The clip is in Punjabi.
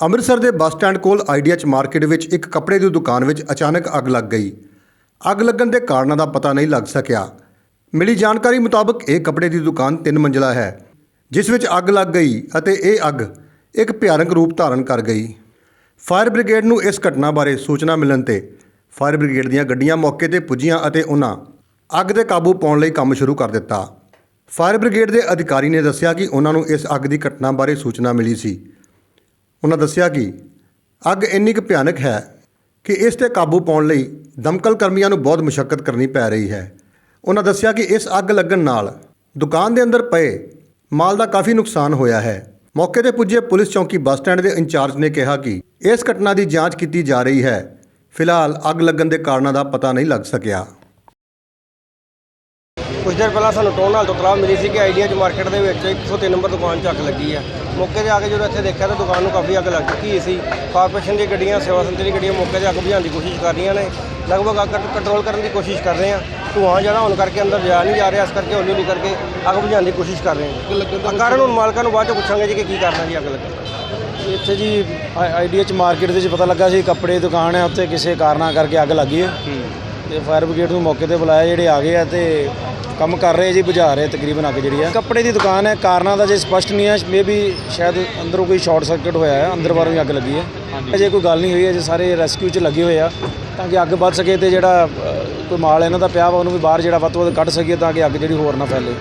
ਅੰਮ੍ਰਿਤਸਰ ਦੇ ਬੱਸ ਸਟੈਂਡ ਕੋਲ ਆਈਡੀਐਚ ਮਾਰਕੀਟ ਵਿੱਚ ਇੱਕ ਕੱਪੜੇ ਦੀ ਦੁਕਾਨ ਵਿੱਚ ਅਚਾਨਕ ਅੱਗ ਲੱਗ ਗਈ। ਅੱਗ ਲੱਗਣ ਦੇ ਕਾਰਨਾਂ ਦਾ ਪਤਾ ਨਹੀਂ ਲੱਗ ਸਕਿਆ। ਮਿਲੀ ਜਾਣਕਾਰੀ ਮੁਤਾਬਕ ਇਹ ਕੱਪੜੇ ਦੀ ਦੁਕਾਨ ਤਿੰਨ ਮੰਜ਼ਲਾ ਹੈ, ਜਿਸ ਵਿੱਚ ਅੱਗ ਲੱਗ ਗਈ ਅਤੇ ਇਹ ਅੱਗ ਇੱਕ ਭਿਆਨਕ ਰੂਪ ਧਾਰਨ ਕਰ ਗਈ। ਫਾਇਰ ਬ੍ਰਿਗੇਡ ਨੂੰ ਇਸ ਘਟਨਾ ਬਾਰੇ ਸੂਚਨਾ ਮਿਲਣ ਤੇ ਫਾਇਰ ਬ੍ਰਿਗੇਡ ਦੀਆਂ ਗੱਡੀਆਂ ਮੌਕੇ ਤੇ ਪੁੱਜੀਆਂ ਅਤੇ ਉਹਨਾਂ ਅੱਗ ਦੇ ਕਾਬੂ ਪਾਉਣ ਲਈ ਕੰਮ ਸ਼ੁਰੂ ਕਰ ਦਿੱਤਾ। ਫਾਇਰ ਬ੍ਰਿਗੇਡ ਦੇ ਅਧਿਕਾਰੀ ਨੇ ਦੱਸਿਆ ਕਿ ਉਹਨਾਂ ਨੂੰ ਇਸ ਅੱਗ ਦੀ ਘਟਨਾ ਬਾਰੇ ਸੂਚਨਾ ਮਿਲੀ ਸੀ। ਉਹਨਾਂ ਦੱਸਿਆ ਕਿ ਅੱਗ ਇੰਨੀ ਕੁ ਭਿਆਨਕ ਹੈ ਕਿ ਇਸ ਤੇ ਕਾਬੂ ਪਾਉਣ ਲਈ ਦਮਕਲ ਕਰਮੀਆਂ ਨੂੰ ਬਹੁਤ ਮੁਸ਼ਕਲ ਕਰਨੀ ਪੈ ਰਹੀ ਹੈ। ਉਹਨਾਂ ਦੱਸਿਆ ਕਿ ਇਸ ਅੱਗ ਲੱਗਣ ਨਾਲ ਦੁਕਾਨ ਦੇ ਅੰਦਰ ਪਏ ਮਾਲ ਦਾ ਕਾਫੀ ਨੁਕਸਾਨ ਹੋਇਆ ਹੈ। ਮੌਕੇ ਤੇ ਪੁੱਜੇ ਪੁਲਿਸ ਚੌਕੀ ਬੱਸ ਸਟੈਂਡ ਦੇ ਇੰਚਾਰਜ ਨੇ ਕਿਹਾ ਕਿ ਇਸ ਘਟਨਾ ਦੀ ਜਾਂਚ ਕੀਤੀ ਜਾ ਰਹੀ ਹੈ। ਫਿਲਹਾਲ ਅੱਗ ਲੱਗਣ ਦੇ ਕਾਰਨਾਂ ਦਾ ਪਤਾ ਨਹੀਂ ਲੱਗ ਸਕਿਆ। ਕੁਝ ਦਿਨ ਪਹਿਲਾਂ ਸਾਨੂੰ ਟੋਨ ਨਾਲ ਤੋਂ ਤਲਾਹ ਮਿਲੀ ਸੀ ਕਿ ਆਈਡੀਆ ਚ ਮਾਰਕੀਟ ਦੇ ਵਿੱਚ 103 ਨੰਬਰ ਦੁਕਾਨ 'ਚ ਅੱਗ ਲੱਗੀ ਹੈ। ਮੌਕੇ ਤੇ ਆ ਕੇ ਜਦੋਂ ਇੱਥੇ ਦੇਖਿਆ ਤਾਂ ਦੁਕਾਨ ਨੂੰ ਕਾਫੀ ਅੱਗ ਲੱਗ ਚੁੱਕੀ ਸੀ। ਕਾਰਪੋਰੇਸ਼ਨ ਦੀਆਂ ਗੱਡੀਆਂ ਸੇਵਾ ਸੰਤਰੀ ਦੀਆਂ ਗੱਡੀਆਂ ਮੌਕੇ ਤੇ ਅੱਗ ਬੁਝਾਉਣ ਦੀ ਕੋਸ਼ਿਸ਼ ਕਰ ਰਹੀਆਂ ਨੇ। ਲਗਭਗ ਅੱਗ ਕੰਟਰੋਲ ਕਰਨ ਦੀ ਕੋਸ਼ਿਸ਼ ਕਰ ਰਹੇ ਹਾਂ। ਧੂਆਂ ਜ਼ਿਆਦਾ ਹੋਣ ਕਰਕੇ ਅੰਦਰ ਜਾ ਨਹੀਂ ਜਾ ਰਿਹਾ ਇਸ ਕਰਕੇ ਹੌਲੀ ਹੌਲੀ ਕਰਕੇ ਅੱਗ ਬੁਝਾਉਣ ਦੀ ਕੋਸ਼ਿਸ਼ ਕਰ ਰਹੇ ਹਾਂ। ਕਾਰਨ ਹੁਣ ਮਾਲਕਾਂ ਨੂੰ ਬਾਅਦ ਚ ਪੁੱਛਾਂਗੇ ਜੀ ਕਿ ਕੀ ਕਰਨਾ ਜੀ ਅੱਗ ਲੱਗਣ ਇੱਥੇ ਜੀ ਆਈਡੀਐਚ ਮਾਰਕੀਟ ਦੇ ਵਿੱਚ ਪਤਾ ਲੱਗਾ ਸੀ ਕੱਪੜੇ ਦੀ ਦੁਕਾਨ ਹੈ ਉੱਥੇ ਕਿਸੇ ਕਾਰਨਾਂ ਕਰਕੇ ਅੱਗ ਲੱਗੀ ਹੈ। ਤੇ ਫਾਇਰ ਬ੍ਰਿਗੇਡ ਨੂੰ ਮੌਕੇ ਤੇ ਬੁਲਾਇਆ ਜਿਹੜੇ ਆ ਗਏ ਆ ਤੇ ਕੰਮ ਕਰ ਰਹੇ ਜੀ ਬੁਝਾ ਰਹੇ ਤਕਰੀਬਨ ਅੱਗ ਜਿਹੜੀ ਹੈ ਕੱਪੜੇ ਦੀ ਦੁਕਾਨ ਹੈ ਕਾਰਨਾਂ ਦਾ ਜੇ ਸਪਸ਼ਟ ਨਹੀਂ ਹੈ ਮੇਬੀ ਸ਼ਾਇਦ ਅੰਦਰੋਂ ਕੋਈ ਸ਼ਾਰਟ ਸਰਕਟ ਹੋਇਆ ਹੈ ਅੰਦਰ ਬਾਹਰੋਂ ਹੀ ਅੱਗ ਲੱਗੀ ਹੈ। ਅਜੇ ਕੋਈ ਗੱਲ ਨਹੀਂ ਹੋਈ ਅਜੇ ਸਾਰੇ ਰੈਸਕਿਊ 'ਚ ਲੱਗੇ ਹੋਏ ਆ ਤਾਂ ਕਿ ਅੱਗ ਵੱਧ ਸਕੇ ਤੇ ਜਿਹੜਾ ਕੋਈ ਮਾਲ ਇਹਨਾਂ ਦਾ ਪਿਆ ਵਾ ਉਹਨੂੰ ਵੀ ਬਾਹਰ ਜਿਹੜਾ ਵੱਧ ਤੋਂ ਵੱਧ ਕੱਢ ਸਕੀਏ ਤਾਂ ਕਿ ਅੱਗ ਜਿਹੜੀ ਹੋਰ ਨਾ ਫੈਲੇ।